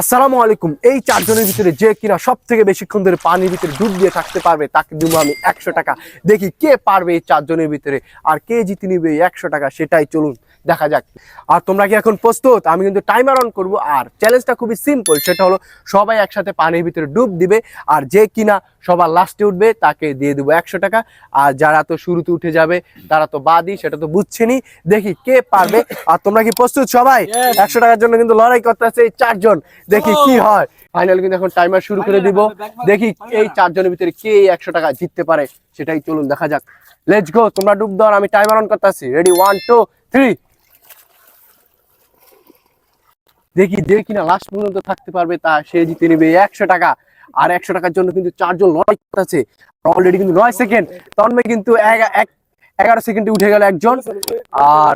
আসসালামু আলাইকুম। এই চারজনের ভিতরে যে কিনা সব থেকে বেশিক্ষণ ধরে পানির ভিতরে ডুব দিয়ে থাকতে পারবে, তাকে দিব আমি একশো টাকা। দেখি কে পারবে এই চারজনের ভিতরে, আর কে জিতে নিবে এই একশো টাকা, সেটাই চলুন দেখা যাক। আর তোমরা কি এখন প্রস্তুত? আমি কিন্তু টাইমার অন করব। আর চ্যালেঞ্জটা খুবই সিম্পল সেটা হলো সবাই একসাথে পানির ভিতরে ডুব দিবে আর যে কিনা সবার লাস্টে উঠবে তাকে দিয়ে দেবো একশো টাকা। আর যারা তো শুরুতে উঠে যাবে তারা তো বাদই সেটা তো বুঝছেনি। দেখি কে পারবে। আর তোমরা কি প্রস্তুত সবাই? একশো টাকার জন্য কিন্তু লড়াই করতেছে এই চারজন। দেখি কি হয়। ফাইনাল কিন্তু এখন টাইমার শুরু করে দিব। দেখি এই চারজনের ভিতরে কে একশো টাকা জিততে পারে সেটাই চলুন দেখা যাক। লেটস গো তোমরা ডুব দাও আমি টাইমার অন করতেছি। রেডি ওয়ান টু থ্রি দেখি, যে কিনা লাস্ট পর্যন্ত থাকতে পারবে তা সে জিতে নেবে একশো টাকা। আর একশো টাকার জন্য কিন্তু চারজন লড়াই করতেছে। অলরেডি কিন্তু নয় সেকেন্ড তন্ময় কিন্তু এগারো সেকেন্ডে উঠে গেল একজন। আর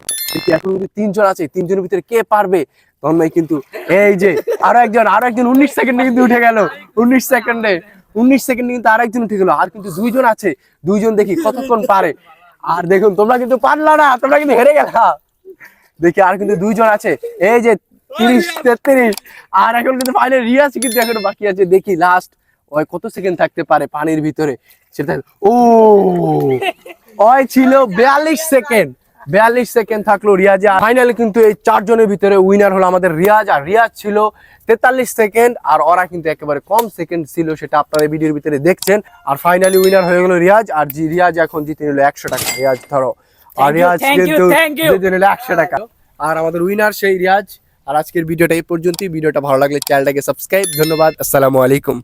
এখন কিন্তু তিনজন আছে। তিনজনের ভিতরে কে পারবে? তন্ময় কিন্তু এই যে, আরও একজন আরও একজন উনিশ সেকেন্ডে কিন্তু উঠে গেল। উনিশ সেকেন্ডে উনিশ সেকেন্ডে কিন্তু আরেকজন উঠে গেল। আর কিন্তু দুইজন আছে। দুইজন দেখি কতক্ষণ পারে। আর দেখুন, তোমরা কিন্তু পারলা না, তোমরা কিন্তু হেরে গেলা। দেখি, আর কিন্তু দুইজন আছে। এই যে তিরিশ তেত্রিশ। আর এখন কিন্তু ফাইনাল রিয়াজ কিন্তু এখনও বাকি আছে। দেখি লাস্ট ওই কত সেকেন্ড থাকতে পারে পানির ভিতরে? সেটা ও! ওই ছিল বিয়াল্লিশ সেকেন্ড বিয়াল্লিশ সেকেন্ড থাকল রিয়াজ। ফাইনালে কিন্তু এই চারজনের ভিতরে উইনার হলো আমাদের রিয়াজ। আর রিয়াজ ছিল তেতাল্লিশ সেকেন্ড আর ওরা কিন্তু একেবারে কম সেকেন্ড ছিল সেটা আপনারা ভিডিওর ভিতরে দেখছেন। আর ফাইনালি উইনার হয়ে গেল রিয়াজ। আর জি রিয়াজ এখন জিতে নিল একশো টাকা। রিয়াজ ধরো। আর রিয়াজ কিন্তু জিতে নিল একশো টাকা। আর আমাদের উইনার সেই রিয়াজ। আর আজকের ভিডিওটা এই পর্যন্তই। ভিডিওটা ভালো লাগলে চ্যানেলটাকে সাবস্ক্রাইব। ধন্যবাদ। আসসালামু আলাইকুম।